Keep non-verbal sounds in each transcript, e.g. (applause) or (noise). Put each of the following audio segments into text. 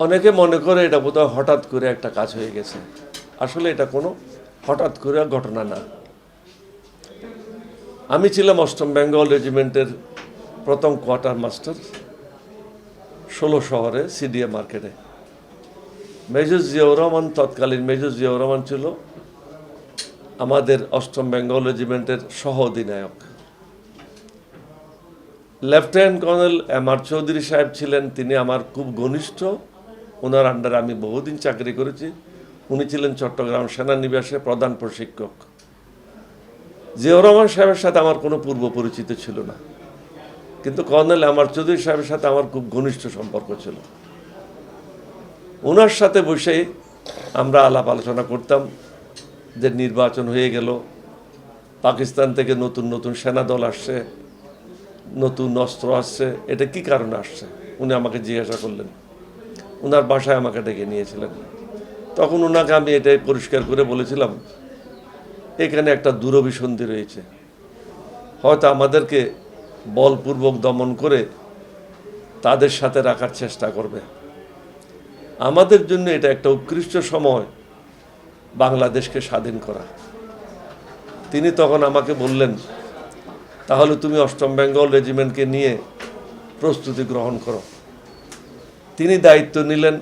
অনেকে মনে করে এটা বোধহয় হঠাৎ করে একটা কাজ হয়ে গেছে। আসলে এটা কোনো হঠাৎ করে ঘটনা না। আমি ছিলাম অষ্টম বেঙ্গল রেজিমেন্টের প্রথম কোয়ার্টার মাস্টার, ষোলো শহরে সিডিএ মার্কেটে। মেজর জিয়াউর রহমান, তৎকালীন মেজর জিয়াউর রহমান ছিল আমাদের অষ্টম বেঙ্গল রেজিমেন্টের সহ অধিনায়ক lieutenant colonel M R Chowdhury Saheb ছিলেন, তিনি আমার খুব ঘনিষ্ঠ ওনার আন্ডারে আমি বহুদিন চাকরি করেছি। উনি ছিলেন চট্টগ্রাম সেনানিবাসে প্রধান প্রশিক্ষক। জিয়াউর রহমান সাহেবের সাথে আমার কোনো পূর্ব পরিচিত ছিল না। কিন্তু কর্নেল আমার চৌধুরী সাহেবের সাথে আমার খুব ঘনিষ্ঠ সম্পর্ক ছিল। ওনার সাথে বসে আমরা আলাপ আলোচনা করতাম যে নির্বাচন হয়ে গেল, পাকিস্তান থেকে নতুন নতুন সেনা দল আসছে, নতুন অস্ত্র আসছে, এটা কি কারণে আসছে? উনি আমাকে জিজ্ঞাসা করলেন। ওনার বাসায় আমাকে ডেকে নিয়েছিলেন। তখন ওনাকে আমি এটাই পরিষ্কার করে বলেছিলাম, এখানে একটা দূরভিসন্ধি রয়েছে। হয়তো আমাদেরকে বলপূর্বক দমন করে তাদের সাথে রাখার চেষ্টা করবে। আমাদের জন্য এটা একটা উৎকৃষ্ট সময় বাংলাদেশকে স্বাধীন করা। তিনি তখন আমাকে বললেন, তাহলে তুমি অষ্টম বেঙ্গল রেজিমেন্টকে নিয়ে প্রস্তুতি গ্রহণ করো। তিনি দায়িত্ব নিলেন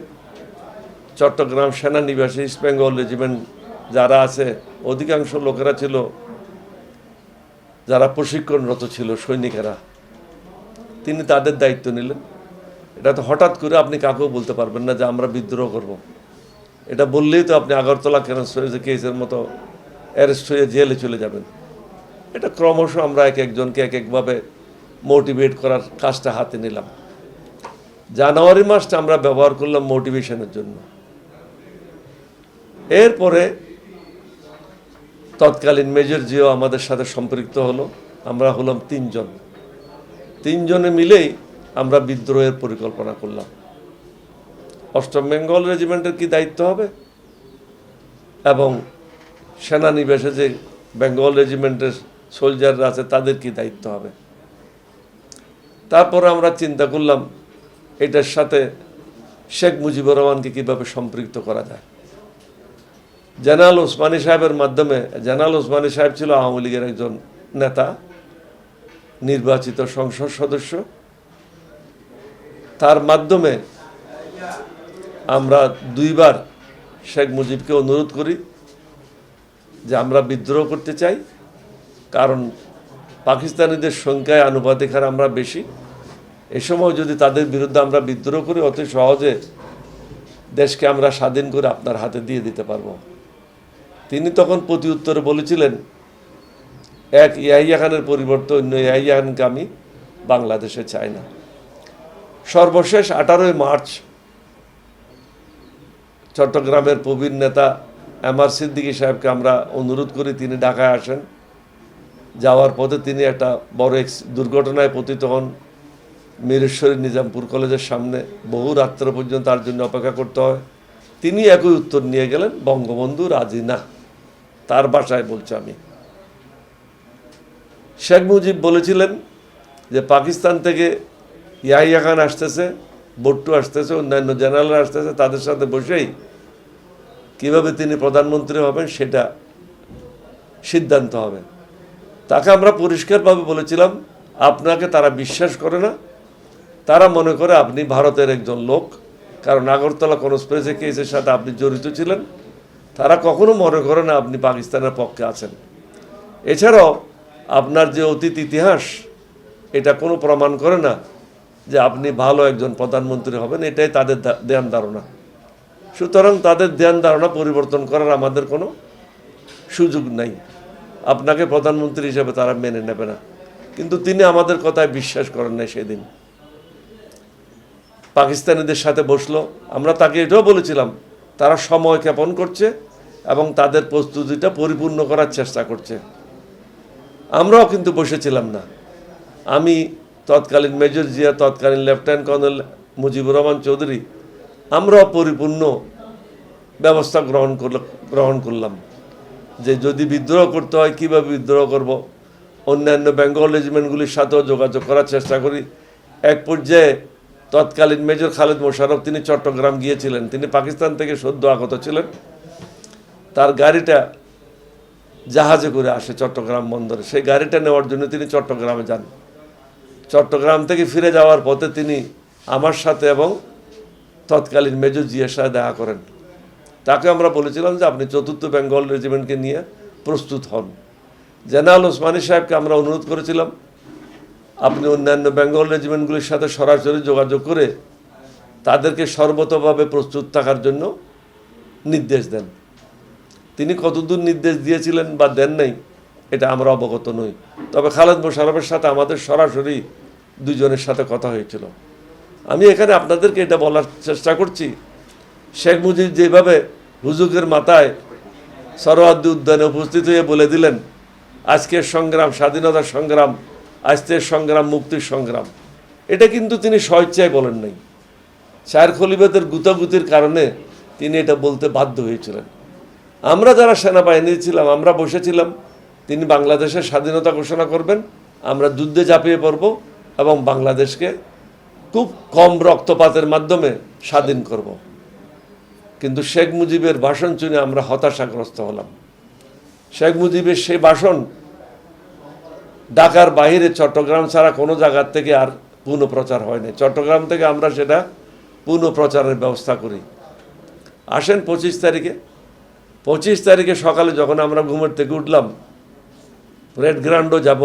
চট্টগ্রাম সেনানিবাসী ইস্ট বেঙ্গল রেজিমেন্ট যারা আছে, অধিকাংশ লোকেরা ছিল, যারা প্রশিক্ষণরত ছিল, সৈনিকেরা। তিনি তাদের দায়িত্ব নিলেন। এটা তো হঠাৎ করে আপনি কাকেও বলতে পারবেন না যে আমরা বিদ্রোহ করব। এটা বললেই তো আপনি আগরতলা কেন কেসের মতো অ্যারেস্ট হয়ে জেলে চলে যাবেন? এটা ক্রমশ আমরা এক একজনকে এক একভাবে মোটিভেট করার কাজটা হাতে নিলাম। জানুয়ারি মাসটা আমরা ব্যবহার করলাম মোটিভেশনের জন্য। এরপরে তৎকালীন মেজর জিও আমাদের সাথে সম্পৃক্ত হলো, আমরা হলাম তিনজন। তিনজনে মিলেই আমরা বিদ্রোহের পরিকল্পনা করলাম। অষ্টম বেঙ্গল রেজিমেন্টের কি দায়িত্ব হবে? এবং সেনানিবাসে যে বেঙ্গল রেজিমেন্টের সোলজাররা আছে, তাদের কি দায়িত্ব হবে? তারপর আমরা চিন্তা করলাম এটার সাথে শেখ মুজিবুর রহমানকে কীভাবে সম্পৃক্ত করা যায়? জেনারেল ওসমানী সাহেবের মাধ্যমে, জেনারেল ওসমানী সাহেব ছিল আওয়ামী লীগের একজন নেতা, নির্বাচিত সংসদ সদস্য। তার মাধ্যমে আমরা দুইবার শেখ মুজিবকে অনুরোধ করি যে আমরা বিদ্রোহ করতে চাই, কারণ পাকিস্তানিদের সংখ্যায় আনুপাতিক হার আমরা বেশি। এ সময় যদি তাদের বিরুদ্ধে আমরা বিদ্রোহ করি, অতি সহজে দেশকে আমরা স্বাধীন করে আপনার হাতে দিয়ে দিতে পারব। তিনি তখন প্রতি উত্তরে বলেছিলেন, এক ইয়াহিয়া খানের পরিবর্তে অন্য ইয়াহিয়া খানকে আমি বাংলাদেশে চাই না। সর্বশেষ আঠারোই মার্চ চট্টগ্রামের প্রবীণ নেতা এম আর সিদ্দিকী সাহেবকে আমরা অনুরোধ করি, তিনি ঢাকায় আসেন। যাওয়ার পথে তিনি একটা বড় দুর্ঘটনায় পতিত হন। মিরেশ্বরী নিজামপুর কলেজের সামনে বহু রাত্র পর্যন্ত তার জন্য অপেক্ষা করতে হয়। তিনি একই উত্তর নিয়ে গেলেন, বঙ্গবন্ধু রাজি না। তার বাসায় বলছি আমি। শেখ মুজিব বলেছিলেন যে পাকিস্তান থেকে ইয়াহিয়া খান আসতেছে, বট্টু আসতেছে, অন্যান্য জেনারেল আসতেছে, তাদের সাথে বসেই কীভাবে তিনি প্রধানমন্ত্রী হবেন সেটা সিদ্ধান্ত হবে। তাকে আমরা পরিষ্কারভাবে বলেছিলাম, আপনাকে তারা বিশ্বাস করে না তারা মনে করে আপনি ভারতের একজন লোক, কারণ আগরতলা কনস্পিরেসি কেসের সাথে আপনি জড়িত ছিলেন। তারা কখনো মনে করে না আপনি পাকিস্তানের পক্ষে আছেন। এছাড়াও আপনার যে অতীত ইতিহাস, এটা কোনো প্রমাণ করে না যে আপনি ভালো একজন প্রধানমন্ত্রী হবেন, এটাই তাদের ধ্যান ধারণা। সুতরাং তাদের ধ্যান ধারণা পরিবর্তন করার আমাদের কোনো সুযোগ নাই। আপনাকে প্রধানমন্ত্রী হিসেবে তারা মেনে নেবে না। কিন্তু তিনি আমাদের কথায় বিশ্বাস করেন নাই সেদিন। পাকিস্তানিদের সাথে বসল। আমরা তাকে এটাও বলেছিলাম, তারা সময় ক্ষেপণ করছে এবং তাদের প্রস্তুতিটা পরিপূর্ণ করার চেষ্টা করছে। আমরাও কিন্তু বসেছিলাম না। আমি তৎকালীন মেজর জিয়া, তৎকালীন লেফটেন্যান্ট কর্নেল মুজিবুর রহমান চৌধুরী, আমরাও পরিপূর্ণ ব্যবস্থা গ্রহণ করল, গ্রহণ করলাম। যে যদি বিদ্রোহ করতে হয়, কীভাবে বিদ্রোহ করব? অন্যান্য বেঙ্গল রেজিমেন্টগুলির সাথেও যোগাযোগ করার চেষ্টা করি। এক পর্যায়ে তৎকালীন মেজর খালেদ মোশারফ তিনি চট্টগ্রাম গিয়েছিলেন। তিনি পাকিস্তান থেকে সদ্য আগত ছিলেন। তার গাড়িটা জাহাজে করে আসে চট্টগ্রাম বন্দরে। সেই গাড়িটা নেওয়ার জন্য তিনি চট্টগ্রামে যান। চট্টগ্রাম থেকে ফিরে যাওয়ার পথে তিনি আমার সাথে এবং তৎকালীন মেজর জিয়ার সাথে দেখা করেন। তাকে আমরা বলেছিলাম যে আপনি চতুর্থ বেঙ্গল রেজিমেন্টকে নিয়ে প্রস্তুত হন। জেনারেল ওসমানী সাহেবকে আমরা অনুরোধ করেছিলাম আপনি অন্যান্য বেঙ্গল রেজিমেন্টগুলির সাথে সরাসরি যোগাযোগ করে তাদেরকে সর্বতভাবে প্রস্তুত থাকার জন্য নির্দেশ দেন। তিনি কতদূর নির্দেশ দিয়েছিলেন বা দেন নাই, এটা আমরা অবগত নই। তবে খালেদ মোশারফের সাথে আমাদের সরাসরি দুজনের সাথে কথা হয়েছিল। আমি এখানে আপনাদেরকে এটা বলার চেষ্টা করছি, শেখ মুজিব যেভাবে হুজুকের মাথায় সরোয়াদ্দি উদ্যানে উপস্থিত হয়ে বলে দিলেন, আজকের সংগ্রাম, স্বাধীনতার সংগ্রাম আজকের সংগ্রাম মুক্তির সংগ্রাম। এটা কিন্তু তিনি স্বেচ্ছায় বলেন নাই। শায়ের খলিফাদের গুতাগুতির কারণে তিনি এটা বলতে বাধ্য হয়েছিলেন। আমরা যারা সেনাবাহিনী ছিলাম, আমরা বসেছিলাম তিনি বাংলাদেশের স্বাধীনতা ঘোষণা করবেন, আমরা যুদ্ধে ঝাঁপিয়ে পড়ব এবং বাংলাদেশকে খুব কম রক্তপাতের মাধ্যমে স্বাধীন করব। কিন্তু শেখ মুজিবের ভাষণ শুনে আমরা হতাশাগ্রস্ত হলাম। শেখ মুজিবের সেই ভাষণ ঢাকার বাইরে চট্টগ্রাম ছাড়া কোনো জায়গার থেকে আর পুনঃপ্রচার হয়নি। চট্টগ্রাম থেকে আমরা সেটা পুনঃপ্রচারের ব্যবস্থা করি। আসেন পঁচিশ তারিখে। পঁচিশ তারিখে সকালে যখন আমরা ঘুমের থেকে উঠলাম, রেড গ্রাউন্ডও যাব।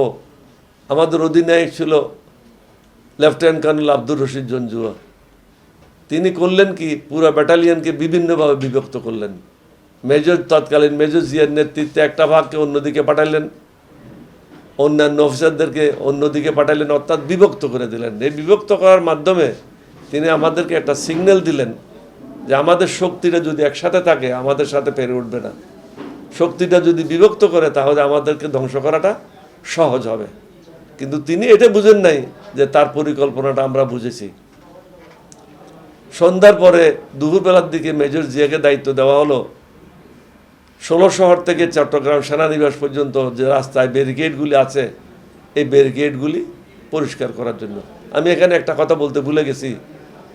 আমাদের অধিনায়ক ছিল লেফটেন্যান্ট কর্নেল আব্দুর রশিদ জঞ্জুয়া। তিনি করলেন কি, পুরো ব্যাটালিয়নকে বিভিন্নভাবে বিভক্ত করলেন। মেজর, তৎকালীন মেজর জিয়ার নেতৃত্বে একটা ভাগকে অন্যদিকে পাঠালেন। অন্যান্য অফিসারদেরকে অন্যদিকে পাঠালেন অর্থাৎ বিভক্ত করে দিলেন। এই বিভক্ত করার মাধ্যমে তিনি আমাদেরকে একটা সিগন্যাল দিলেন যে আমাদের শক্তিটা যদি একসাথে থাকে, আমাদের সাথে পেরে উঠবে না। শক্তিটা যদি বিভক্ত করে, তাহলে আমাদেরকে ধ্বংস করাটা সহজ হবে। কিন্তু তিনি এটা বুঝেন নাই যে তার পরিকল্পনাটা আমরা বুঝেছি। সন্ধ্যার পরে দুপুরবেলার দিকে মেজর জিয়াকে দায়িত্ব দেওয়া হলো। ষোলো শহর থেকে চট্টগ্রাম সেনানিবাস পর্যন্ত যে রাস্তায় ব্যারিকেডগুলি আছে, এই ব্যারিকেডগুলি পরিষ্কার করার জন্য। আমি এখানে একটা কথা বলতে ভুলে গেছি।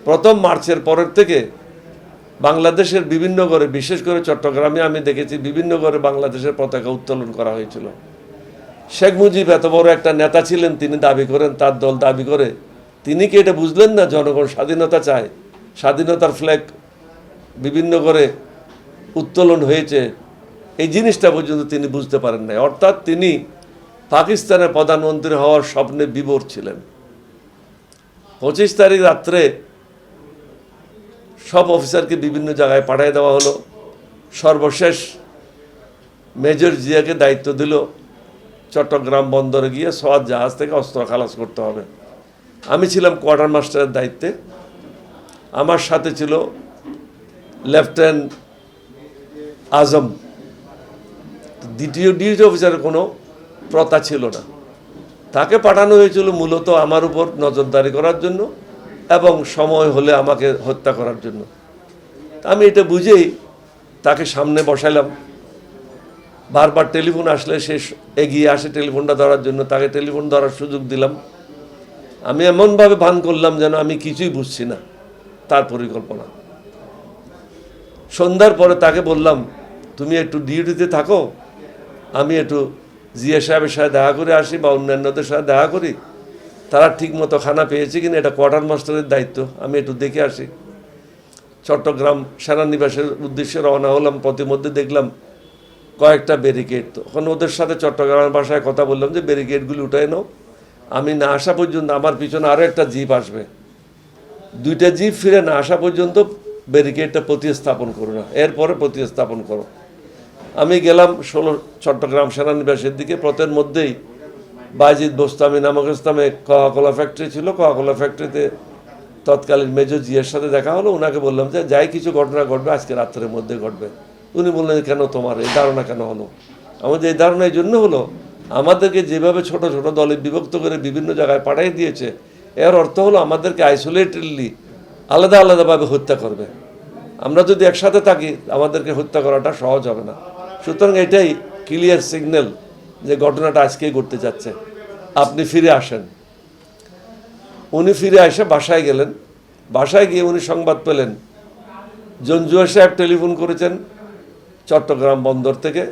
প্রথম মার্চের পরের থেকে বাংলাদেশের বিভিন্ন ঘরে, বিশেষ করে চট্টগ্রামে আমি দেখেছি বিভিন্ন ঘরে বাংলাদেশের পতাকা উত্তোলন করা হয়েছিল। শেখ মুজিব এত বড় একটা নেতা ছিলেন, তিনি দাবি করেন, তার দল দাবি করে। তিনি কি এটা বুঝলেন না? জনগণ স্বাধীনতা চায়। স্বাধীনতার ফ্ল্যাগ বিভিন্ন করে উত্তোলন হয়েছে। এই জিনিসটা পর্যন্ত তিনি বুঝতে পারেন নাই। অর্থাৎ তিনি পাকিস্তানের প্রধানমন্ত্রী হওয়ার স্বপ্নে বিভোর ছিলেন। পঁচিশ তারিখ রাত্রে সব অফিসারকে বিভিন্ন জায়গায় পাঠিয়ে দেওয়া হলো। সর্বশেষ মেজর জিয়াকে দায়িত্ব দিল চট্টগ্রাম বন্দরে গিয়ে সোয়াদ জাহাজ থেকে অস্ত্র খালাস করতে হবে। আমি ছিলাম কোয়ার্টার মাস্টারের দায়িত্বে। আমার সাথে ছিল লেফটেন্যান্ট আজম। দ্বিতীয় ডিউটি অফিসারের কোনো প্রথা ছিল না। তাকে পাঠানো হয়েছিল মূলত আমার উপর নজরদারি করার জন্য এবং সময় হলে আমাকে হত্যা করার জন্য। আমি এটা বুঝেই তাকে সামনে বসাইলাম। বারবার টেলিফোন আসলে সে এগিয়ে আসে টেলিফোনটা ধরার জন্য। তাকে টেলিফোন ধরার সুযোগ দিলাম। আমি এমনভাবে ভান করলাম যেন আমি কিছুই বুঝছি না তার পরিকল্পনা। সন্ধ্যার পরে তাকে বললাম, তুমি একটু ডিউটিতে থাকো আমি একটু জিয়া সাহেবের সাথে দেখা করে আসি বা অন্যান্যদের সাথে দেখা করি। তারা ঠিকমতো খানা পেয়েছে কিনা এটা কোয়ার্টার মাস্টারের দায়িত্ব। আমি একটু দেখে আসি। চট্টগ্রাম সেনানিবাসের উদ্দেশ্যে রওনা হলাম পথিমধ্যে দেখলাম কয়েকটা ব্যারিকেড তখন ওদের সাথে চট্টগ্রামের ভাষায় কথা বললাম যে ব্যারিকেডগুলি উঠাই নাও। আমি না আসা পর্যন্ত আমার পিছনে আরও একটা জিপ আসবে। দুইটা জিপ ফিরে না আসা পর্যন্ত ব্যারিকেডটা প্রতিস্থাপন করো না। এরপরে প্রতিস্থাপন করো। আমি গেলাম ষোলো চট্টগ্রাম সেনানিবাসের দিকে, পথের মধ্যেই বাইজিদ বোস্তামি নামক স্থানে কোলা ফ্যাক্টরি ছিল। কোলা ফ্যাক্টরিতে তৎকালীন মেজর জিয়ার সাথে দেখা হলো। ওনাকে বললাম যে, যাই, কিছু ঘটনা ঘটবে, আজকে রাত্রের মধ্যে ঘটবে। উনি বললেন, কেন তোমার? এই ধারণা কেন হলো? আমাদের এই ধারণা এই জন্য হলো, আমাদেরকে যেভাবে ছোট ছোট দলে বিভক্ত করে বিভিন্ন জায়গায় পাঠিয়ে দিয়েছে, এর অর্থ হলো আমাদেরকে আইসোলেটেডলি আলাদা আলাদাভাবে হত্যা করবে। আমরা যদি একসাথে থাকি, আমাদেরকে হত্যা করাটা সহজ হবে না। সুতরাং এটাই ক্লিয়ার সিগন্যাল যে ঘটনাটা আজকেই ঘটতে যাচ্ছে। আপনি ফিরে আসেন। উনি ফিরে এসে বাসায় গেলেন। বাসায় গিয়ে উনি সংবাদ পেলেন। জঞ্জুয়া সাহেব টেলিফোন করেছেন চট্টগ্রাম বন্দর থেকে।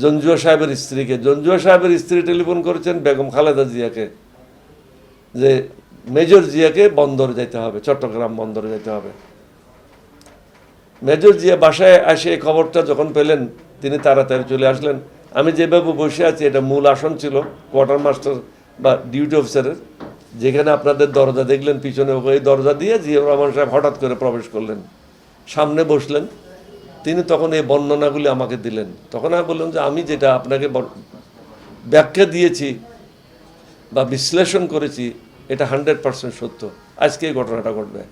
জঞ্জুয়া সাহেবের স্ত্রীকে। জঞ্জুয়া সাহেবের স্ত্রী টেলিফোন করেছেন বেগম খালেদা জিয়াকে যে মেজর জিয়াকে বন্দর যেতে হবে, চট্টগ্রাম বন্দরে যেতে হবে। মেজর জিয়া বাসায় এসে এই খবরটা যখন পেলেন, তিনি তাড়াতাড়ি চলে আসলেন। আমি যেভাবে বসে আছি, এটা মূল আসন ছিল, কোয়ার্টার মাস্টার বা ডিউটি অফিসারের, যেখানে আপনাদের দরজা দেখলেন, পিছনে ওই দরজা দিয়ে জিয়াউর রহমান সাহেব হঠাৎ করে প্রবেশ করলেন। সামনে বসলেন, তিনি তখন এই বর্ণনাগুলি আমাকে দিলেন। তখন আমি বললাম যে, আমি যেটা আপনাকে ব্যাখ্যা দিয়েছি বা বিশ্লেষণ করেছি, এটা হান্ড্রেড পার্সেন্ট সত্য। আজকে এই ঘটনাটা ঘটবে।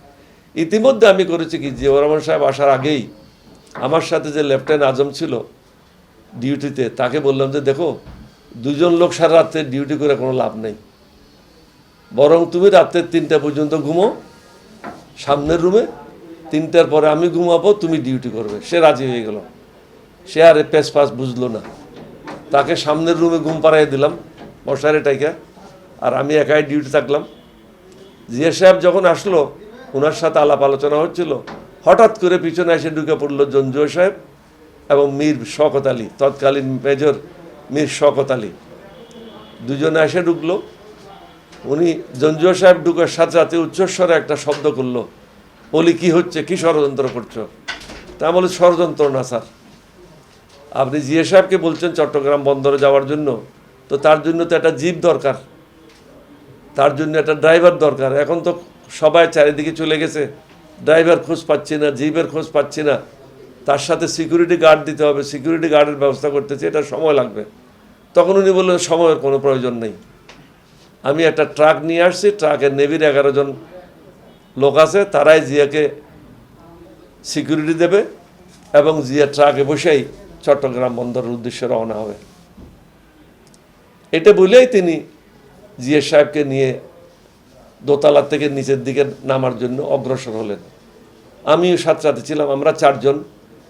ইতিমধ্যে আমি করেছি কি, জিয়াউর রহমান সাহেব আসার আগেই আমার সাথে যে লেফটেন্যান্ট আজম ছিল ডিউটিতে, তাকে বললাম যে দেখো, দুজন লোক সারা রাত্রে ডিউটি করে কোনো লাভ নেই। বরং তুমি রাত্রে তিনটা পর্যন্ত ঘুমো, সামনের রুমে তিনটার পরে আমি ঘুমাবো, তুমি ডিউটি করবে। সে রাজি হয়ে গেল। সে আর পেস পাস বুঝলো না। তাকে সামনের রুমে ঘুম পাড়াই দিলাম, মশারি টাইকা, আর আমি একাই ডিউটি থাকলাম। জিয়া সাহেব যখন আসলো ওনার সাথে আলাপ আলোচনা হচ্ছিল। হঠাৎ করে পিছনে এসে ঢুকে পড়ল জঞ্জুয়া সাহেব এবং মীর শকত আলী, তৎকালীন মেজর মীর শকত আলী। দুজনে এসে ঢুকলো। উনি জঞ্জুয়া সাহেব ঢুকার সাথে সাথে উচ্চস্বরে একটা শব্দ করল, বলি, কি হচ্ছে? কি ষড়যন্ত্র করছ? তা বলে, ষড়যন্ত্র না, স্যার। আপনি জিএ সাহেবকে বলছেন চট্টগ্রাম বন্দরে যাওয়ার জন্য, তো তার জন্য তো একটা জিপ দরকার। তার জন্য একটা ড্রাইভার দরকার। এখন তো সবাই চারিদিকে চলে গেছে। ড্রাইভার খোঁজ পাচ্ছি না, জিপের খোঁজ পাচ্ছি না। তার সাথে সিকিউরিটি গার্ড দিতে হবে। সিকিউরিটি গার্ডের ব্যবস্থা করতেছে, এটা সময় লাগবে। তখন উনি বললেন, সময়ের কোনো প্রয়োজন নেই। আমি একটা ট্রাক নিয়ে আসছি, ট্রাকের নেভির এগারো জন লোক আছে, তারাই জিয়াকে সিকিউরিটি দেবে এবং জিয়া ট্রাকে বসেই চট্টগ্রাম বন্দরের উদ্দেশ্যে রওনা হবে। এটা বলেই তিনি জিয়া সাহেবকে নিয়ে দোতলা থেকে নিচের দিকে নামার জন্য অগ্রসর হলেন। আমিও সাথে সাথে ছিলাম, আমরা চারজন।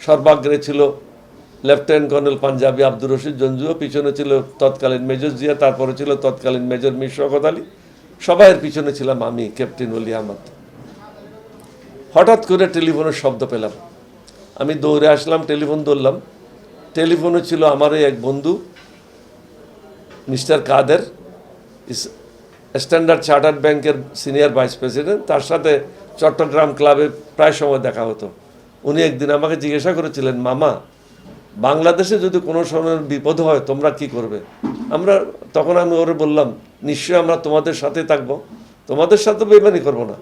সর্বাগ্রে ছিল লেফটেন্যান্ট কর্নেল পাঞ্জাবি আব্দুর রশিদ জঞ্জু পিছনে ছিল তৎকালীন মেজর জিয়া, তারপরে ছিল তৎকালীন মেজর মির শওকত আলী। সবাইয়ের পিছনে ছিলাম আমি, ক্যাপ্টেন অলি আহমদ। হঠাৎ করে টেলিফোনের শব্দ পেলাম। আমি দৌড়ে আসলাম, টেলিফোন ধরলাম। টেলিফোনে ছিল আমারই এক বন্ধু, মিস্টার কাদের। স্ট্যান্ডার্ড চার্টার্ড ব্যাংকের সিনিয়র ভাইস প্রেসিডেন্ট তার সাথে চট্টগ্রাম ক্লাবে প্রায় সময় দেখা হতো। উনি একদিন আমাকে জিজ্ঞাসা করেছিলেন, মামা, বাংলাদেশে যদি কোনো সময় বিপদ হয়, তোমরা কি করবে? আমরা তখন আমি ওরে বললাম, নিশ্চয়ই আমরা তোমাদের সাথে থাকব। তোমাদের সাথে বেমানি করব না।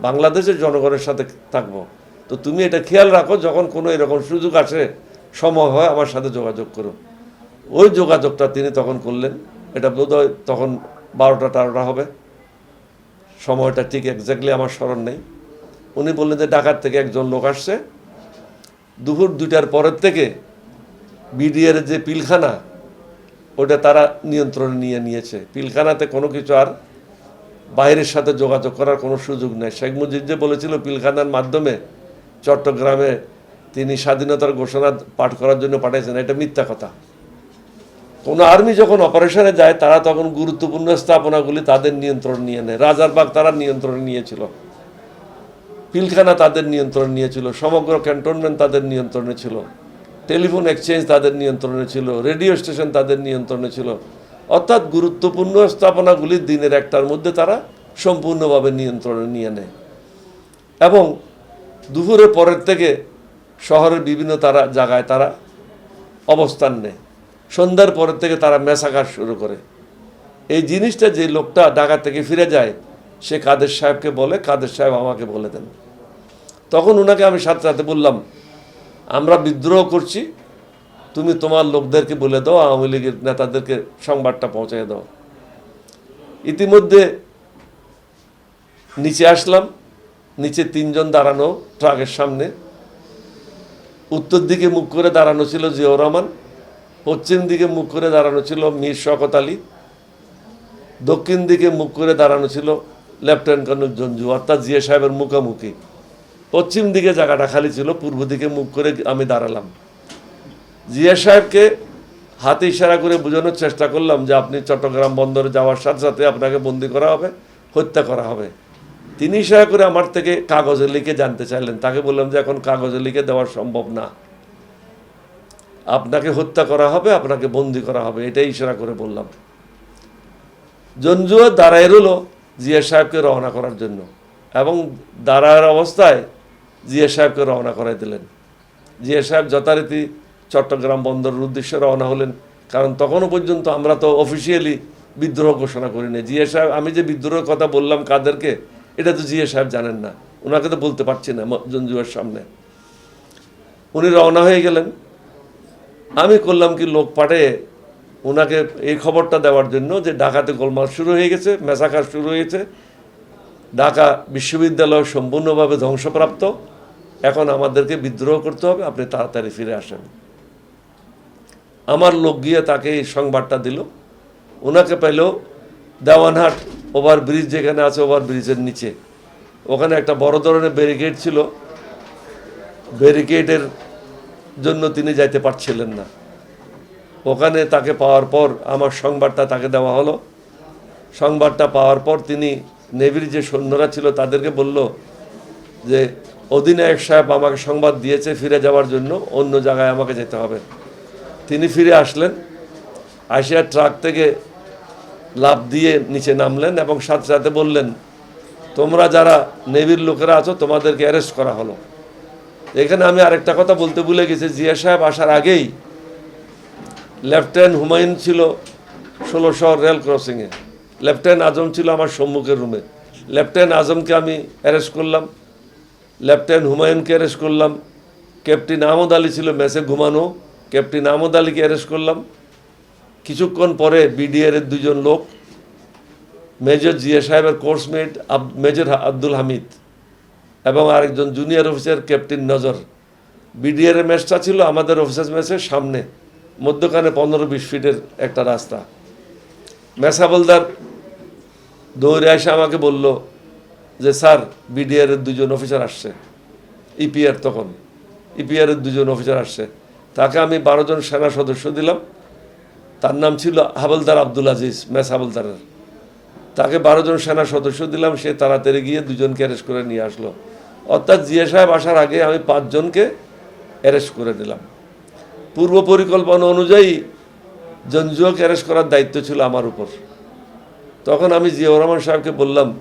বাংলাদেশের জনগণের সাথে থাকব। তো তুমি এটা খেয়াল রাখো, যখন কোনো এরকম সুযোগ আসে, সময় হয়, আমার সাথে যোগাযোগ করো। ওই যোগাযোগটা তিনি তখন করলেন। এটা বোধহয় তখন বারোটা তেরোটা হবে। সময়টা ঠিক এক্স্যাক্টলি আমার স্মরণ নেই। উনি বললেন যে ঢাকার থেকে একজন লোক আসছে। দুপুর দুইটার পরের থেকে বিডিআর যে পিলখানা, ওটা তারা নিয়ন্ত্রণে নিয়ে নিয়েছে। পিলখানাতে কোনো কিছু আর বাইরের সাথে যোগাযোগ করার কোনো সুযোগ নেই। শেখ মুজিব যে বলেছিল পিলখানার মাধ্যমে চট্টগ্রামে তিনি স্বাধীনতার ঘোষণা পাঠ করার জন্য পাঠিয়েছেন, এটা মিথ্যা কথা। কোনো আর্মি যখন অপারেশনে যায়, তারা তখন গুরুত্বপূর্ণ স্থাপনাগুলি তাদের নিয়ন্ত্রণ নিয়ে নেয়। রাজারবাগ তারা নিয়ন্ত্রণ নিয়েছিল। পিলখানা তাদের নিয়ন্ত্রণ নিয়েছিল। সমগ্র ক্যান্টনমেন্ট তাদের নিয়ন্ত্রণে ছিল। টেলিফোন এক্সচেঞ্জ তাদের নিয়ন্ত্রণে ছিল। রেডিও স্টেশন তাদের নিয়ন্ত্রণে ছিল। অর্থাৎ গুরুত্বপূর্ণ স্থাপনাগুলি দিনের একটার মধ্যে তারা সম্পূর্ণভাবে নিয়ন্ত্রণে নিয়ে নেয়। এবং দুপুরের পরের থেকে শহরের বিভিন্ন তারা জায়গায় তারা অবস্থান নেয়। সন্ধ্যার পরের থেকে তারা মেসাকার শুরু করে। এই জিনিসটা যে লোকটা ঢাকা থেকে ফিরে যায়, সে কাদের সাহেবকে বলে, কাদের সাহেব আমাকে বলে দেন। তখন ওনাকে আমি সাথে সাথে বললাম, আমরা বিদ্রোহ করছি, তুমি তোমার লোকদেরকে বলে দাও, আওয়ামী লীগের নেতাদেরকে সংবাদটা পৌঁছে দাও। ইতিমধ্যে নিচে আসলাম, নিচে তিনজন দাঁড়ানো ট্রাকের সামনে। উত্তর দিকে মুখ করে দাঁড়ানো ছিল জিয়াউর রহমান। পশ্চিম দিকে মুখ করে দাঁড়ানো ছিল মীর শকত আলী, দক্ষিণ দিকে মুখ করে দাঁড়ানো ছিল লেফটেন্যান্ট কর্নেল জঞ্জু, অর্থাৎ জিয়া সাহেবের মুখোমুখি। পশ্চিম দিকে জায়গাটা খালি ছিল, পূর্ব দিকে মুখ করে আমি দাঁড়ালাম। জিয়া সাহেবকে হাতে ইশারা করে বোঝানোর চেষ্টা করলাম যে আপনি চট্টগ্রাম বন্দরে যাওয়ার সাথে সাথে আপনাকে বন্দি করা হবে, হত্যা করা হবে। তিনি ইশারা করে আমার থেকে কাগজে লিখে জানতে চাইলেন। তাকে বললাম যে এখন কাগজে লিখে দেওয়া সম্ভব না। আপনাকে হত্যা করা হবে, আপনাকে বন্দি করা হবে, এটাই ইশারা করে বললাম। জঞ্জুয়া দাঁড়ায় রইল জিয়া সাহেবকে রওনা করার জন্য এবং দাঁড়ার অবস্থায় জিয়া সাহেবকে রওনা করাই দিলেন। জিয়া সাহেব যথারীতি চট্টগ্রাম বন্দরের উদ্দেশ্যে রওনা হলেন, কারণ তখনও পর্যন্ত আমরা তো অফিসিয়ালি বিদ্রোহ ঘোষণা করিনি। জিয়া সাহেব, আমি যে বিদ্রোহের কথা বললাম কাদেরকে, এটা তো জিয়া সাহেব জানেন না। ওনাকে তো বলতে পারছি না জঞ্জুয়ার সামনে। উনি রওনা হয়ে গেলেন। আমি করলাম কি লোক পাঠে ওনাকে এই খবরটা দেওয়ার জন্য যে ঢাকাতে গোলমাল শুরু হয়ে গেছে মেসাকার শুরু হয়েছে, ঢাকা বিশ্ববিদ্যালয় সম্পূর্ণভাবে ধ্বংসপ্রাপ্ত। এখন আমাদেরকে বিদ্রোহ করতে হবে, আপনি তাড়াতাড়ি ফিরে আসেন। আমার লোক গিয়ে তাকে এই সংবাদটা দিল। ওনাকে পেল দেওয়ানহাট ওভার ব্রিজ যেখানে আছে ওভার ব্রিজের নিচে। ওখানে একটা বড় ধরনের ব্যারিকেড ছিল। ব্যারিকেডের জন্য তিনি যাইতে পারছিলেন না। ওখানে তাকে পাওয়ার পর আমার সংবাদটা তাকে দেওয়া হলো। সংবাদটা পাওয়ার পর তিনি নেভির যে সৈন্যরা ছিল তাদেরকে বলল যে, অধিনায়ক সাহেব আমাকে সংবাদ দিয়েছে ফিরে যাওয়ার জন্য, অন্য জায়গায় আমাকে যেতে হবে। তিনি ফিরে আসলেন, আসিয়া ট্রাক থেকে লাভ দিয়ে নিচে নামলেন এবং সাথে সাথে বললেন, তোমরা যারা নেভির লোকেরা আছো, তোমাদেরকে অ্যারেস্ট করা হলো। এখানে আমি আরেকটা কথা বলতে ভুলে গেছি। জিয়া সাহেব আসার আগেই লেফটেন্যান্ট হুমায়ুন ছিল ষোলোশো রেল ক্রসিংয়ে। লেফটেন্যান্ট আজম ছিল আমার সম্মুখের রুমে। লেফটেন্যান্ট আজমকে আমি অ্যারেস্ট করলাম। লেফটেন্যান্ট হুমায়ুনকে অ্যারেস্ট করলাম। ক্যাপ্টেন আহমদ আলী ছিল মেসে ঘুমানো। ক্যাপ্টেন আহমদ আলীকে অ্যারেস্ট করলাম। কিছুক্ষণ পরে বিডিআর দুজন লোক, মেজর জিয়া সাহেবের কোর্সমেট মেজর আব্দুল হামিদ এবং আরেকজন junior officer captain Nazar. BDR ম্যাচটা ছিল আমাদের অফিসার্স ম্যাচের সামনে, মধ্যখানে পনেরো বিশ ফিটের একটা রাস্তা। মেসাবলদার দৌড়ে এসে আমাকে বলল যে, স্যার বিডিআর এর দুজন অফিসার আসছে। ইপিআর তখন ইপিআর এর দুজন অফিসার আসছে। তাকে আমি বারো জন সেনা সদস্য দিলাম। তার নাম ছিল হাবলদার আব্দুল আজিজ মেস হাবলদারের তাকে বারো জন সেনা সদস্য দিলাম, সে তাড়াতাড়ি গিয়ে দুজনকে অ্যারেস্ট করে নিয়ে আসলো। অর্থাৎ জিয়া সাহেব আসার আগে আমি পাঁচজনকে অ্যারেস্ট করে নিলাম পূর্ব পরিকল্পনা অনুযায়ী জঞ্জুয়াকে অ্যারেস্ট করার দায়িত্ব ছিল আমার উপর। তখন আমি জিয়াউর রহমান সাহেবকে বললাম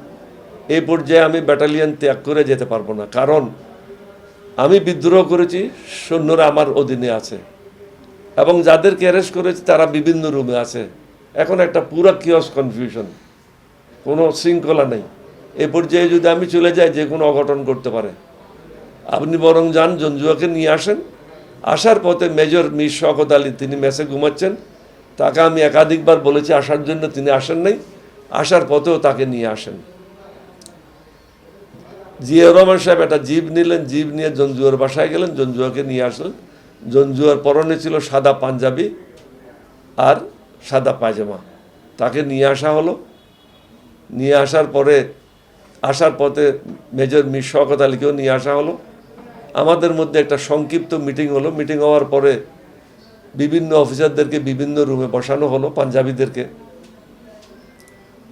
এই পর্যায়ে আমি ব্যাটালিয়ান ত্যাগ করে যেতে পারব না। কারণ আমি বিদ্রোহ করেছি, সৈন্যরা আমার অধীনে আছে। এবং যাদেরকে অ্যারেস্ট করেছি, তারা বিভিন্ন রুমে আছে। এখন একটা পুরা কিয়স কনফিউশন কোনো শৃঙ্খলা নেই। এ পর্যায়ে যদি আমি চলে যাই, যে কোনো অঘটন করতে পারে। আপনি বরং যান, জঞ্জুয়াকে নিয়ে আসেন। আসার পথে মেজর মির শকত আলী, তিনি মেসে ঘুমাচ্ছেন। তাকে আমি একাধিকবার বলেছি, আসার জন্য তিনি আসেন নাই। আসার পথেও তাকে নিয়ে আসেন। জিয়া রহমান সাহেব একটা জিপ নিলেন জিপ নিয়ে জঞ্জুয়ার বাসায় গেলেন, জঞ্জুয়াকে নিয়ে আসলেন। জঞ্জুয়ার পরনে ছিল সাদা পাঞ্জাবি আর সাদা পায়জামা। তাকে নিয়ে আসা হলো। নিয়ে আসার পরে আসার পথে মেজর মির শওকত আলীকেও নিয়ে আসা হলো। আমাদের মধ্যে একটা সংক্ষিপ্ত মিটিং হলো। মিটিং হওয়ার পরে বিভিন্ন অফিসারদেরকে বিভিন্ন রুমে বসানো হলো, পাঞ্জাবিদেরকে।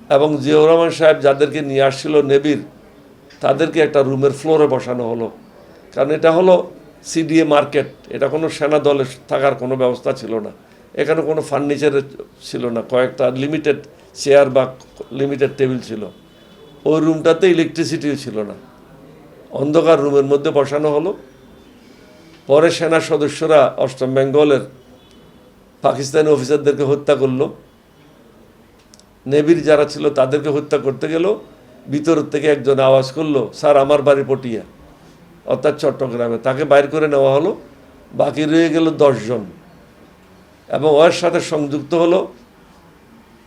এবং জিয়াউর রহমান সাহেব যাদেরকে নিয়ে আসছিল নেবির, তাদেরকে একটা রুমের ফ্লোরে বসানো হলো। কারণ এটা হলো সিডিএ মার্কেট। এটা কোনো সেনা দলে থাকার কোনো ব্যবস্থা ছিল না। এখানে কোনো ফার্নিচারের ছিল না। কয়েকটা লিমিটেড চেয়ার বা লিমিটেড টেবিল ছিল। ওই রুমটাতে ইলেকট্রিসিটিও ছিল না। অন্ধকার রুমের মধ্যে বসানো হলো। পরে সেনা সদস্যরা অষ্টম বেঙ্গলের পাকিস্তানি অফিসারদেরকে হত্যা করল। নেভির যারা ছিল তাদেরকে হত্যা করতে গেল। ভিতর থেকে একজন আওয়াজ করল, স্যার, আমার বাড়ি পটিয়া। অর্থাৎ চট্টগ্রামে। তাকে বাইর করে নেওয়া হলো। বাকি রয়ে গেল দশজন এবং ওর সাথে সংযুক্ত হলো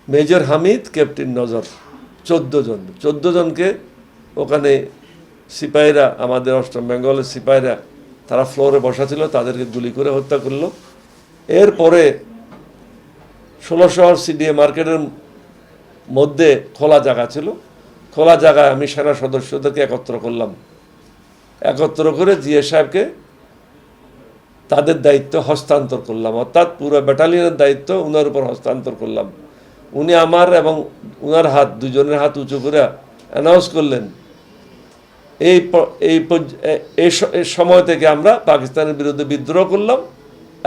মেজর হামিদ, ক্যাপ্টেন নজর। চোদ্দ জন। চোদ্দ জনকে ওখানে সিপাহীরা, আমাদের অষ্টম বেঙ্গলের সিপাহীরা, তারা ফ্লোরে বসা ছিল, তাদেরকে গুলি করে হত্যা করল। এরপরে ষোলোশো সিডিএ মার্কেটের মধ্যে খোলা জায়গা ছিল। খোলা জায়গায় আমি সেনা সদস্যদেরকে একত্র করলাম। একত্র করে জিএ সাহেবকে তাদের দায়িত্ব হস্তান্তর করলাম। অর্থাৎ পুরো ব্যাটালিয়নের দায়িত্ব ওনার উপর হস্তান্তর করলাম। উনি আমার এবং উনার হাত, দুজনের হাত উঁচু করে অ্যানাউন্স করলেন। এই এই সময় থেকে আমরা পাকিস্তানের বিরুদ্ধে বিদ্রোহ করলাম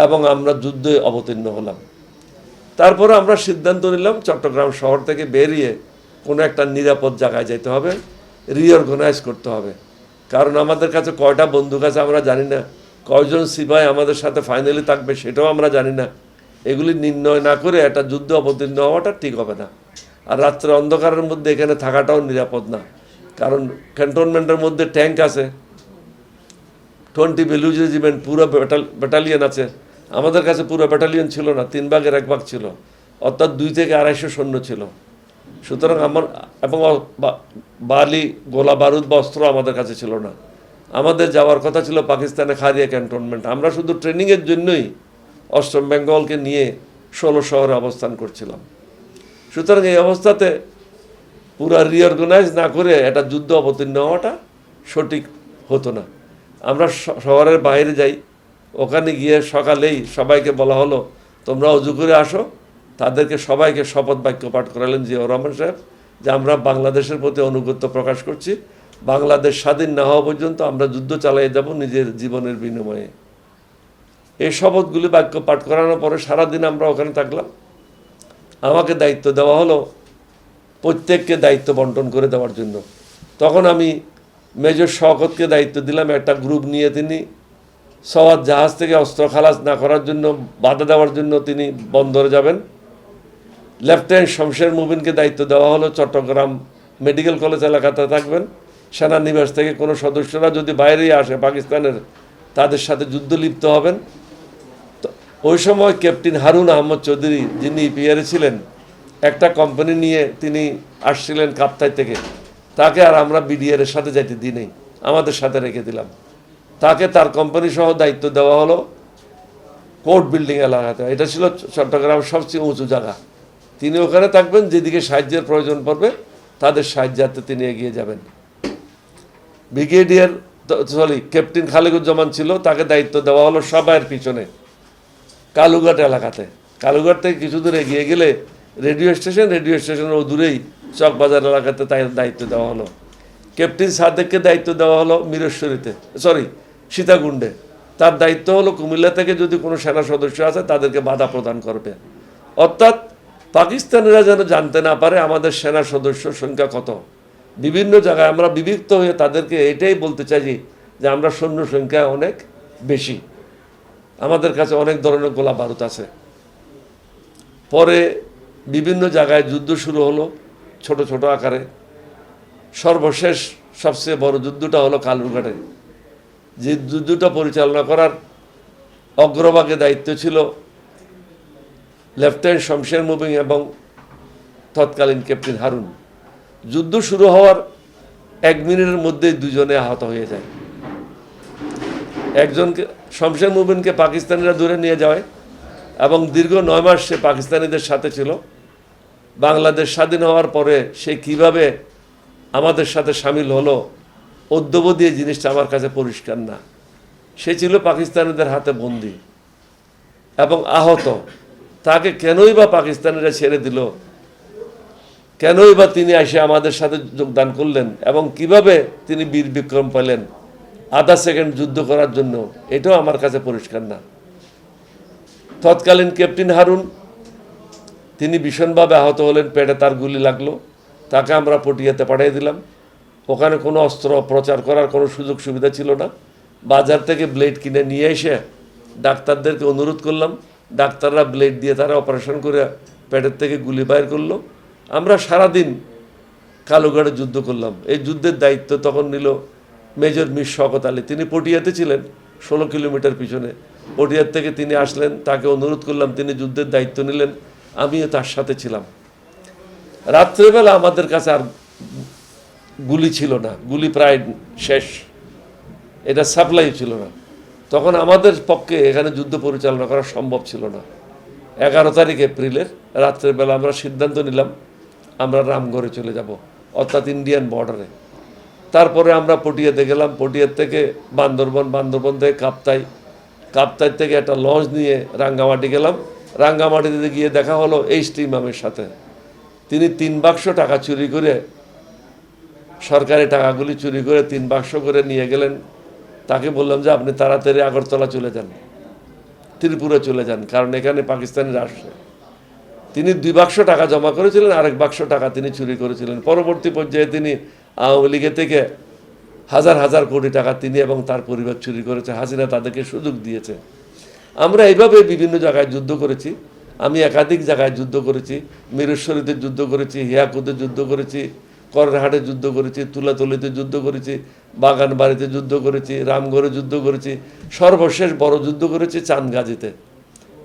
এবং আমরা যুদ্ধে অবতীর্ণ হলাম। তারপরে আমরা সিদ্ধান্ত নিলাম চট্টগ্রাম শহর থেকে বেরিয়ে কোনো একটা নিরাপদ জায়গায় যেতে হবে রিঅর্গানাইজ করতে হবে। কারণ আমাদের কাছে কয়টা বন্দুক আছে আমরা জানি না। কয়জন সিপাহি আমাদের সাথে ফাইনালি থাকবে সেটাও আমরা জানি না। এগুলি নির্ণয় না করে একটা যুদ্ধ অবতীর্ণ হওয়াটা ঠিক হবে না। আর রাত্রে অন্ধকারের মধ্যে এখানে থাকাটাও নিরাপদ না। কারণ ক্যান্টনমেন্টের মধ্যে ট্যাঙ্ক আছে, টোয়েন্টি বেলুজ রেজিমেন্ট, পুরো ব্যাটালিয়ন আছে। আমাদের কাছে পুরো ব্যাটালিয়ন ছিল না, তিন ভাগের এক ভাগ ছিল। অর্থাৎ দুই থেকে আড়াইশো সৈন্য ছিল। সুতরাং আমার, এবং বালি, গোলা, বারুদ বা অস্ত্র আমাদের কাছে ছিল না। আমাদের যাওয়ার কথা ছিল পাকিস্তানে খারিয়া ক্যান্টনমেন্ট। আমরা শুধু ট্রেনিংয়ের জন্যই অষ্টম বেঙ্গলকে নিয়ে ষোলো শহরে অবস্থান করছিলাম। সুতরাং এই অবস্থাতে পুরা রিঅর্গানাইজ না করে এটা যুদ্ধ অবতীর্ণ হওয়াটা সঠিক হতো না। আমরা শহরের বাইরে যাই, ওখানে গিয়ে সকালেই সবাইকে বলা হলো, তোমরা অজু করে আসো। তাদেরকে সবাইকে শপথ বাক্য পাঠ করালেন জিয়াউর রহমান সাহেব, যে আমরা বাংলাদেশের প্রতি অনুগত্য প্রকাশ করছি। বাংলাদেশ স্বাধীন না হওয়া পর্যন্ত আমরা যুদ্ধ চালিয়ে যাব নিজের জীবনের বিনিময়ে। এই শপথগুলি বাক্য পাঠ করানোর পরে সারাদিন আমরা ওখানে থাকলাম। আমাকে দায়িত্ব দেওয়া হলো প্রত্যেককে দায়িত্ব বন্টন করে দেওয়ার জন্য। তখন আমি মেজর শওকতকে দায়িত্ব দিলাম, একটা গ্রুপ নিয়ে তিনি সওয়াত জাহাজ থেকে অস্ত্র খালাস না করার জন্য, বাধা দেওয়ার জন্য তিনি বন্দরে যাবেন। লেফটেন্যান্ট শমশের মুবিনকে দায়িত্ব দেওয়া হলো, চট্টগ্রাম মেডিকেল কলেজ এলাকাতে থাকবেন। সেনানিবাস থেকে কোনো সদস্যরা যদি বাইরেই আসে, পাকিস্তানের তাদের সাথে যুদ্ধ লিপ্ত হবেন। ওই সময় ক্যাপ্টেন হারুন আহমদ চৌধুরী যিনি পিয়ারে ছিলেন, একটা কোম্পানি নিয়ে তিনি আসছিলেন কাপ্তাই থেকে। তাকে আর আমরা বিডিআর এর সাথে যাইতে দিই নেই, আমাদের সাথে রেখে দিলাম। তাকে তার কোম্পানি সহ দায়িত্ব দেওয়া হলো কোর্ট বিল্ডিং এলাকাতে। এটা ছিল চট্টগ্রামের সবচেয়ে উঁচু জায়গা। তিনি ওখানে থাকবেন, যেদিকে সাহায্যের প্রয়োজন পড়বে, তাদের সাহায্যার্থে তিনি এগিয়ে যাবেন। ব্রিগেডিয়ার সরি ক্যাপ্টেন খালিকুজ্জামান ছিল, তাকে দায়িত্ব দেওয়া হলো সবাইয়ের পিছনে। কালুঘাট এলাকাতে। কালুঘাট থেকে কিছু দূর এগিয়ে গেলে রেডিও স্টেশন, রেডিও স্টেশনের ও দূরেই চকবাজার এলাকাতে তাই দায়িত্ব দেওয়া হলো। ক্যাপ্টেন সাদেককে দায়িত্ব দেওয়া হলো মিরেশ্বরীতে সরি সীতাকুণ্ডে। তার দায়িত্ব হলো কুমিল্লা থেকে যদি কোনো সেনা সদস্য আছে তাদেরকে বাধা প্রদান করবে। অর্থাৎ পাকিস্তানিরা যেন জানতে না পারে আমাদের সেনা সদস্য সংখ্যা কত। বিভিন্ন জায়গায় আমরা বিভক্ত হয়ে তাদেরকে এটাই বলতে চাইছি যে আমরা সৈন্য সংখ্যা অনেক বেশি। আমাদের কাছে অনেক ধরনের গোলা বারুদ আছে। পরে বিভিন্ন জায়গায় যুদ্ধ শুরু হলো, ছোট ছোট আকারে। সর্বশেষ সবচেয়ে বড় যুদ্ধটা হলো কালুরঘাটে যে যুদ্ধটা পরিচালনা করার অগ্রভাগে দায়িত্ব ছিল লেফটেন্যান্ট শমশের মুবিং এবং তৎকালীন ক্যাপ্টেন হারুন। যুদ্ধ শুরু হওয়ার এক মিনিটের মধ্যেই দুজনে আহত হয়ে যায়। একজনকে শমশের মুবিনকে পাকিস্তানিরা দূরে নিয়ে যায় এবং দীর্ঘ নয় মাস সে পাকিস্তানিদের সাথে ছিল। বাংলাদেশ স্বাধীন হওয়ার পরে সে কীভাবে আমাদের সাথে সামিল হলো অদ্যবধি এই জিনিসটা আমার কাছে পরিষ্কার না। সে ছিল পাকিস্তানিদের হাতে বন্দি এবং আহত। তাকে কেনই বা পাকিস্তানিরা ছেড়ে দিল? কেনই বা তিনি এসে আমাদের সাথে যোগদান করলেন এবং কীভাবে তিনি বীর বিক্রম পেলেন? সেকেন্ড যুদ্ধ করার জন্য, এটাও আমার কাছে পরিষ্কার না। তৎকালীন ক্যাপ্টেন হারুন, তিনি ভীষণভাবে আহত হলেন, পেটে তার গুলি লাগল, তাকে আমরা পটিয়াতে পাঠিয়ে দিলাম। ওখানে কোনো অস্ত্র প্রচার করার কোনো সুযোগ সুবিধা ছিল না। বাজার থেকে ব্লেড কিনে নিয়ে এসে ডাক্তারদেরকে অনুরোধ করলাম, ডাক্তাররা ব্লেড দিয়ে তারা অপারেশন করে পেটের থেকে গুলি বাইর করল। আমরা সারাদিন কালুঘাটে যুদ্ধ করলাম। এই যুদ্ধের দায়িত্ব তখন নিল মেজর মির শওকত আলী। তিনি পটিয়াতে ছিলেন, ষোলো কিলোমিটার পিছনে। পটিয়ার থেকে তিনি আসলেন, তাকে অনুরোধ করলাম, তিনি যুদ্ধের দায়িত্ব নিলেন, আমিও তার সাথে ছিলাম। রাত্রেবেলা আমাদের কাছে আর গুলি ছিল না, গুলি প্রায় শেষ। এটা সাপ্লাই ছিল না। তখন আমাদের পক্ষে এখানে যুদ্ধ পরিচালনা করা সম্ভব ছিল না। এগারো তারিখ এপ্রিলের রাত্রের বেলা আমরা সিদ্ধান্ত নিলাম, আমরা রামগড়ে চলে যাব, অর্থাৎ ইন্ডিয়ান বর্ডারে। তারপরে আমরা পটিয়াতে গেলাম, পটিয়ার থেকে বান্দরবন বান্দরবন থেকে কাপ্তাই। কাপ্তাই থেকে একটা লঞ্চ নিয়ে রাঙ্গামাটি গেলাম। রাঙ্গামাটিতে গিয়ে দেখা হলো এই ইমামের সাথে। তিনি তিন বাক্স টাকা চুরি করে, সরকারি টাকাগুলি চুরি করে তিন বাক্স করে নিয়ে গেলেন। তাকে বললাম যে, আপনি তাড়াতাড়ি আগরতলা চলে যান। ত্রিপুরা চলে যান, কারণ এখানে পাকিস্তানের আসছে। তিনি দুই বাক্স টাকা জমা করেছিলেন, আরেক বাক্স টাকা তিনি চুরি করেছিলেন। পরবর্তী পর্যায়ে তিনি আওয়ামী লীগের থেকে হাজার হাজার কোটি টাকা তিনি এবং তার পরিবার চুরি করেছে, হাসিনা তাদেরকে সুযোগ দিয়েছে। আমরা এইভাবে বিভিন্ন জায়গায় যুদ্ধ করেছি। আমি একাধিক জায়গায় যুদ্ধ করেছি। মিরেশ্বরীতে যুদ্ধ করেছি, হিয়াকুতে যুদ্ধ করেছি, করহাটে যুদ্ধ করেছি, তুলাতলিতে যুদ্ধ করেছি বাগান বাড়িতে যুদ্ধ করেছি, রামগড়ে যুদ্ধ করেছি, সর্বশেষ বড় যুদ্ধ করেছি চাঁদগাজিতে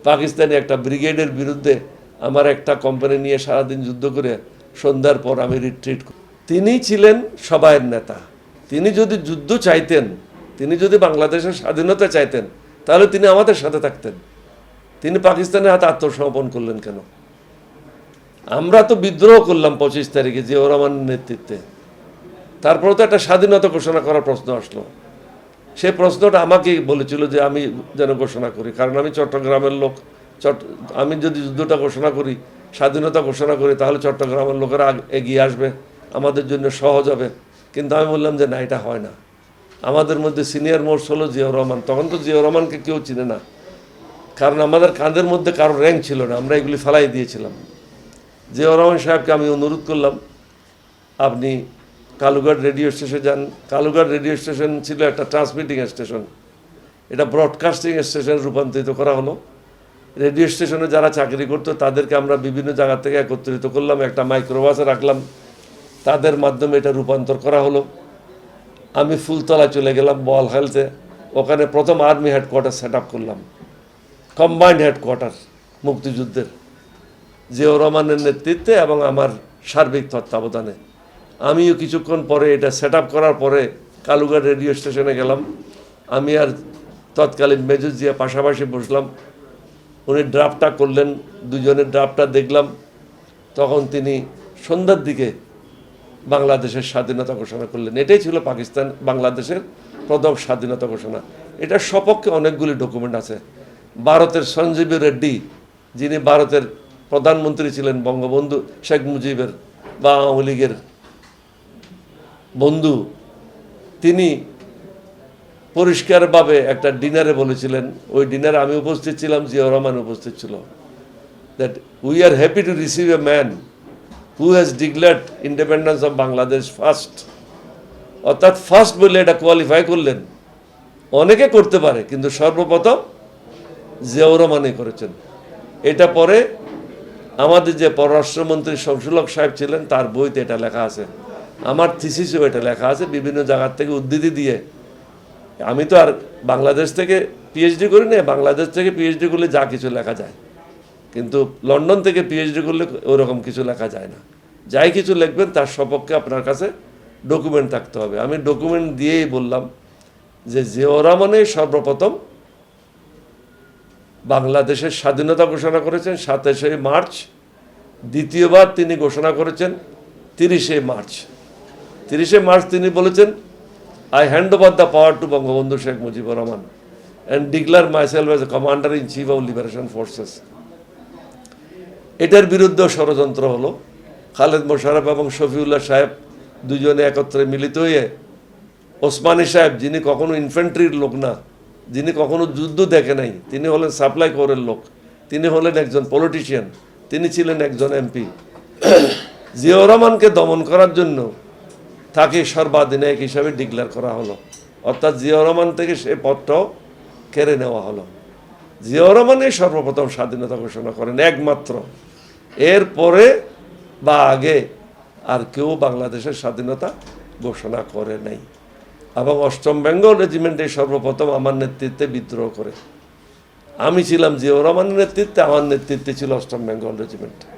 পাকিস্তানি একটা ব্রিগেডের বিরুদ্ধে আমার একটা কোম্পানি নিয়ে সারাদিন যুদ্ধ করে সন্ধ্যার পর আমি রিট্রিট তিনি ছিলেন সবাইয়ের নেতা। তিনি যদি যুদ্ধ চাইতেন, তিনি যদি বাংলাদেশের স্বাধীনতা চাইতেন, তাহলে তিনি আমাদের সাথে থাকতেন। তিনি পাকিস্তানের হাতে আত্মসমর্পণ করলেন কেন? আমরা তো বিদ্রোহ করলাম পঁচিশ তারিখে জিয়াউর রহমানের নেতৃত্বে। তারপরে তো একটা স্বাধীনতা ঘোষণা করার প্রশ্ন আসলো। সেই প্রশ্নটা আমাকে বলেছিল যে আমি যেন ঘোষণা করি, কারণ আমি চট্টগ্রামের লোক। চট আমি যদি যুদ্ধটা ঘোষণা করি, স্বাধীনতা ঘোষণা করি, তাহলে চট্টগ্রামের লোকেরা এগিয়ে আসবে। আমাদের জন্য সহজ হবে। কিন্তু আমি বললাম যে না, এটা হয় না। আমাদের মধ্যে সিনিয়র মোস্ট হলো জিয়াউর রহমান। তখন তো জিয়াউর রহমানকে কেউ চিনে না। কারণ আমাদের কাঁধের মধ্যে কারও র্যাঙ্ক ছিল না। আমরা এগুলি ফেলাই দিয়েছিলাম। জিয়াউর রহমান সাহেবকে আমি অনুরোধ করলাম, আপনি কালুঘাট রেডিও স্টেশনে যান। কালুঘাট রেডিও স্টেশন ছিল একটা ট্রান্সমিটিং স্টেশন। এটা ব্রডকাস্টিং স্টেশনে রূপান্তরিত করা হলো। রেডিও স্টেশনে যারা চাকরি করতো, তাদেরকে আমরা বিভিন্ন জায়গা থেকে একত্রিত করলাম। একটা মাইক্রোবাসে রাখলাম। তাদের মাধ্যমে এটা রূপান্তর করা হলো। আমি ফুলতলা চলে গেলাম বল হেলথে ওখানে প্রথম আর্মি হেডকোয়ার্টার সেট আপ করলাম। কম্বাইন্ড হেডকোয়ার্টার মুক্তিযুদ্ধের। জিয়াউর রহমানের নেতৃত্বে এবং আমার সার্বিক তত্ত্বাবধানে। আমিও কিছুক্ষণ পরে এটা সেট করার পরে কালুঘাট রেডিও স্টেশনে গেলাম। আমি আর তৎকালীন মেজর জিয়া পাশাপাশি বসলাম। উনি ড্রাফটটা করলেন, দুজনের ড্রাফটটা দেখলাম। তখন তিনি সন্ধ্যার দিকে বাংলাদেশের স্বাধীনতা ঘোষণা করলেন। এটাই ছিল পাকিস্তান, বাংলাদেশের প্রথম স্বাধীনতা ঘোষণা। এটার সপক্ষে অনেকগুলি ডকুমেন্ট আছে। ভারতের সঞ্জীবী রেড্ডি, যিনি ভারতের প্রধানমন্ত্রী ছিলেন, বঙ্গবন্ধু শেখ মুজিবের বা আওয়ামী লীগের বন্ধু, তিনি পরিষ্কারভাবে একটা ডিনারে বলেছিলেন। ওই ডিনারে আমি উপস্থিত ছিলাম, জিয়াউর রহমান উপস্থিত ছিল। That we are happy to receive a man who has declared independence of Bangladesh first অর্থাৎ ফার্স্ট বলে এটা কোয়ালিফাই করলেন। অনেকে করতে পারে, কিন্তু সর্বপ্রথম জিয়াউর রহমানই করেছেন। এটা পরে আমাদের যে পররাষ্ট্রমন্ত্রী শমসুলক সাহেব ছিলেন, তার বইতে এটা লেখা আছে। আমার থিসিসেও এটা লেখা আছে, বিভিন্ন জায়গার থেকে উদ্ধৃতি দিয়ে। আমি তো আর বাংলাদেশ থেকে পিএইচডি করি না বাংলাদেশ থেকে পিএইচডি করলে যা কিছু লেখা যায়। কিন্তু লন্ডন থেকে পিএইচডি করলে ওরকম কিছু লেখা যায় না। যাই কিছু লিখবেন, তার সপক্ষে আপনার কাছে ডকুমেন্ট থাকতে হবে। আমি ডকুমেন্ট দিয়েই বললাম যে জিয়াউর রহমানই সর্বপ্রথম বাংলাদেশের স্বাধীনতা ঘোষণা করেছেন, সাতাশে মার্চ। দ্বিতীয়বার তিনি ঘোষণা করেছেন, তিরিশে মার্চ। তিরিশে মার্চ তিনি বলেছেন I hand over the power to Bangabandhu Sheikh Mujibur Rahman and declare myself as commander in chief of liberation forces এটার বিরুদ্ধে ষড়যন্ত্র হলো। খালেদ মোশারফ এবং শফিউল্লাহ সাহেব দুজনে একত্রে মিলিত হয়ে ওসমানী সাহেব, যিনি কখনো ইনফেন্ট্রির লোক না, যিনি কখনো যুদ্ধ দেখে নাই, তিনি হলেন সাপ্লাই কোরের লোক, তিনি হলেন একজন পলিটিশিয়ান তিনি ছিলেন একজন এমপি। (clears throat) জিয়াউর রহমানকে দমন করার জন্য তাকে সর্বাধিনায়ক হিসাবে ডিক্লেয়ার করা হলো। অর্থাৎ জিয়াউর রহমান থেকে সে পদটাও কেড়ে নেওয়া হলো। জিয়াউর রহমানই সর্বপ্রথম স্বাধীনতা ঘোষণা করেন, একমাত্র। এরপরে বা আগে আর কেউ বাংলাদেশের স্বাধীনতা ঘোষণা করে নাই। এবং অষ্টম বেঙ্গল রেজিমেন্টে সর্বপ্রথম আমার নেতৃত্বে বিদ্রোহ করে। আমি ছিলাম জিয়াউর রহমানের নেতৃত্বে, আমার নেতৃত্বে ছিল অষ্টম বেঙ্গল রেজিমেন্ট।